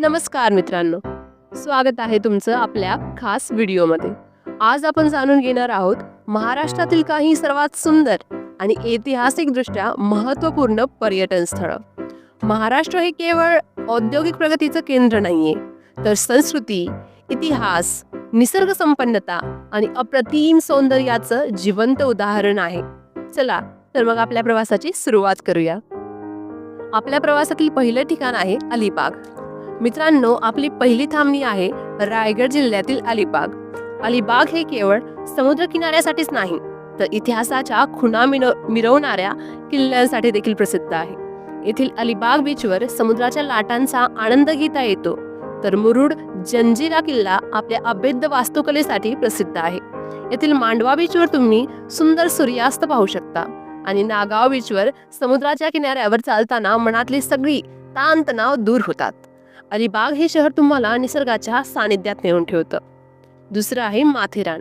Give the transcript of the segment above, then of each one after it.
नमस्कार मित्रांनो. स्वागत आहे तुमचं आपल्या खास व्हिडिओमध्ये. आज आपण जाणून घेणार आहोत महाराष्ट्रातील काही सर्वात सुंदर आणि ऐतिहासिकदृष्ट्या महत्त्वपूर्ण पर्यटन स्थळं. महाराष्ट्र हे केवळ औद्योगिक प्रगतीचं केंद्र नाहीये तर संस्कृती इतिहास निसर्ग संपन्नता आणि अप्रतिम सौंदर्याचं जिवंत उदाहरण आहे. चला तर मग आपल्या प्रवासाची सुरुवात करूया. आपल्या प्रवासातील पहिलं ठिकाण आहे अलिबाग. मित्रांनो आपली पहिली थांबणी आहे रायगड जिल्ह्यातील अलिबाग. अलिबाग हे केवळ समुद्र किनाऱ्यासाठीच नाही तर इतिहासाच्या खुणा मिरवणाऱ्या किल्ल्यांसाठी देखील प्रसिद्ध आहे. येथील अलिबाग बीचवर समुद्राच्या लाटांचा आनंद घेता येतो तर मुरुड जंजिरा किल्ला आपल्या अभेद्य वास्तुकलेसाठी प्रसिद्ध आहे. येथील मांडवा बीचवर तुम्ही सुंदर सूर्यास्त पाहू शकता आणि नागाव बीचवर समुद्राच्या किनाऱ्यावर चालताना मनातली सगळी ताणतणाव दूर होतात. अलिबाग हे शहर तुम्हाला निसर्गाच्या सानिध्यात नेऊन ठेवतं. दुसरं आहे माथेरान.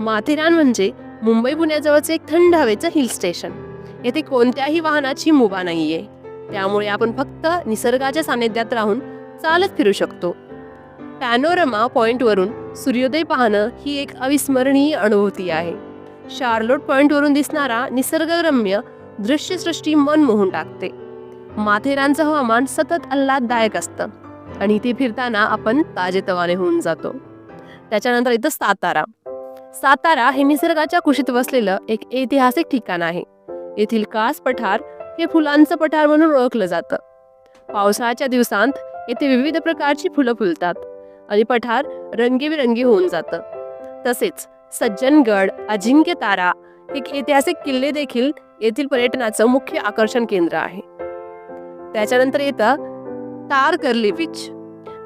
माथेरान म्हणजे मुंबई पुण्याजवळचं एक थंड हवेचं हिल स्टेशन. येथे कोणत्याही वाहनाची मुभा नाहीये. त्यामुळे आपण फक्त निसर्गाच्या सानिध्यात राहून चालत फिरू शकतो. पॅनोरमा पॉइंटवरून सूर्योदय पाहणं ही एक अविस्मरणीय अनुभूती आहे. शार्लोट पॉइंटवरून दिसणारा निसर्गरम्य दृश्यसृष्टी मन मोहून टाकते. माथेरानचं हवामान सतत आल्हाददायक असतं. आणि इथे फिरताना आपण ताजेतवाने होऊन जातो. त्याच्यानंतर इथं सातारा. सातारा हे निसर्गाच्या कुशीत वसलेलं एक ऐतिहासिक ठिकाण आहे. येथील कास पठार हे फुलांचं पठार म्हणून ओळखलं जातं. पावसाळ्याच्या दिवसांत येथे विविध प्रकारची फुलं फुलतात आणि पठार रंगीबिरंगी होऊन जातं. तसेच सज्जनगड अजिंक्य तारा एक ऐतिहासिक किल्ले देखील येथील पर्यटनाचं मुख्य आकर्षण केंद्र आहे. त्याच्यानंतर येतं तारकर्ली बीच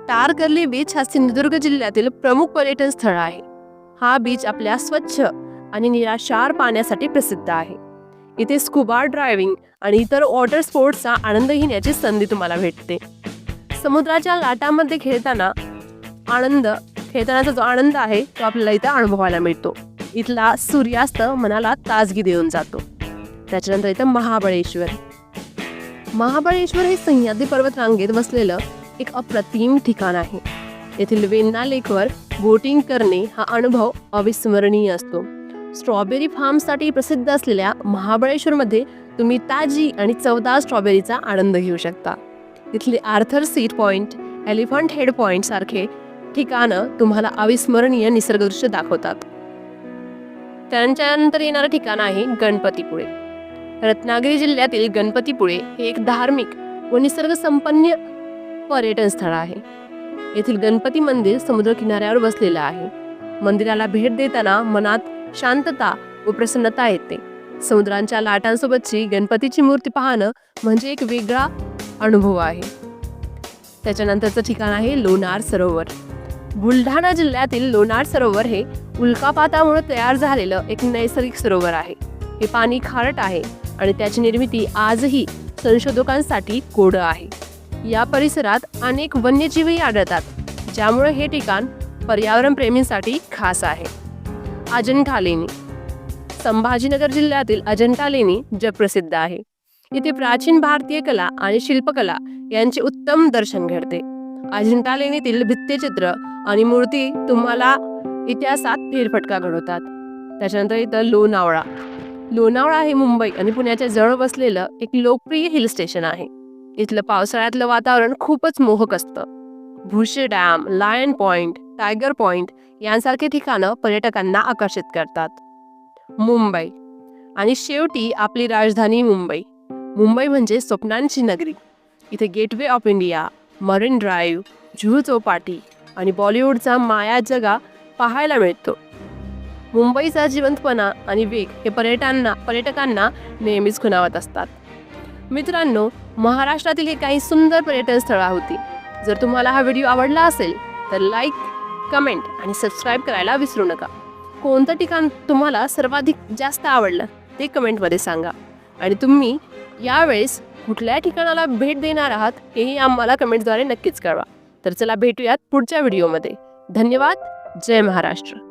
तारकर्ली बीच हा सिंधुदुर्ग जिल्ह्यातील प्रमुख पर्यटन स्थळ आहे. हा बीच आपल्या स्वच्छ आणि निराशार पाण्यासाठी प्रसिद्ध आहे. इथे स्कुबा ड्रायव्हिंग आणि इतर वॉटर स्पोर्ट्सचा आनंद घेण्याची संधी तुम्हाला भेटते. समुद्राच्या लाटामध्ये खेळताना आनंद खेळतानाचा जो आनंद आहे तो आपल्याला इथं अनुभवायला मिळतो. इथला सूर्यास्त मनाला ताजगी देऊन जातो. त्याच्यानंतर इथं महाबळेश्वर. महाबळेश्वर हे सह्याद्री पर्वत रांगेत वसलेलं एक अप्रतिम ठिकाण आहे. येथील वेन्ना लेकवर बोटिंग करणे हा अनुभव अविस्मरणीय असतो. स्ट्रॉबेरी फार्मसाठी प्रसिद्ध असलेल्या महाबळेश्वरमध्ये तुम्ही ताजी आणि चवदार स्ट्रॉबेरीचा आनंद घेऊ शकता. तिथले Arthur seat point elephant head point सारखे ठिकाणं तुम्हाला अविस्मरणीय निसर्गदृश्य दाखवतात. त्यांच्यानंतर येणारं ठिकाण आहे गणपतीपुळे. रत्नागिरी जिल्ह्यातील गणपतीपुळे हे एक धार्मिक व निसर्गसंपन्न पर्यटन स्थळ आहे. येथील गणपती मंदिर समुद्र किनाऱ्यावर वसलेलं आहे. मंदिराला भेट देताना मनात शांतता व प्रसन्नता येते. समुद्रांच्या लाटांसोबतची गणपतीची मूर्ती पाहणं म्हणजे एक वेगळा अनुभव आहे. त्याच्यानंतरचं ठिकाण आहे लोणार सरोवर. बुलढाणा जिल्ह्यातील लोणार सरोवर हे उल्कापातामुळे तयार झालेलं एक नैसर्गिक सरोवर आहे. हे पाणी खारट आहे. आणि त्याची निर्मिती आजही संशोधकांसाठी कोड आहे. या परिसरात अनेक वन्यजीवही आढळतात ज्यामुळे हे ठिकाण पर्यावरण प्रेमींसाठी खास आहे. अजंठा लेणी. संभाजीनगर जिल्ह्यातील अजंठा लेणी जगप्रसिद्ध आहे. इथे प्राचीन भारतीय कला आणि शिल्पकला यांचे उत्तम दर्शन घडते. अजिंठा लेणीतील भित्तिचित्र आणि मूर्ती तुम्हाला इतिहासात फेरफटका घडवतात. त्याच्यानंतर इथं लोणावळा. लोणावळा हे मुंबई आणि पुण्याच्या जवळ बसलेलं एक लोकप्रिय हिल स्टेशन आहे. इथलं पावसाळ्यातलं वातावरण खूपच मोहक असतं. Bhushi dam lion point tiger point यांसारखे ठिकाणं पर्यटकांना आकर्षित करतात. मुंबई. आणि शेवटी आपली राजधानी मुंबई. मुंबई म्हणजे स्वप्नांची नगरी. इथे Gateway of India Marine Drive Juhu Chowpatty आणि बॉलिवूडचा माया जगा पाहायला मिळतो. मुंबईचा जिवंतपणा आणि वेग हे पर्यटकांना पर्यटकांना नेहमीच खुणावत असतात. मित्रांनो महाराष्ट्रातील हे काही सुंदर पर्यटन स्थळं होती. जर तुम्हाला हा व्हिडिओ आवडला असेल तर लाईक कमेंट आणि सबस्क्राईब करायला विसरू नका. कोणतं ठिकाण तुम्हाला सर्वाधिक जास्त आवडलं ते कमेंटमध्ये सांगा. आणि तुम्ही यावेळेस कुठल्या ठिकाणाला भेट देणार आहात हेही आम्हाला कमेंटद्वारे नक्कीच कळवा. तर चला भेटूयात पुढच्या व्हिडिओमध्ये. धन्यवाद. जय महाराष्ट्र.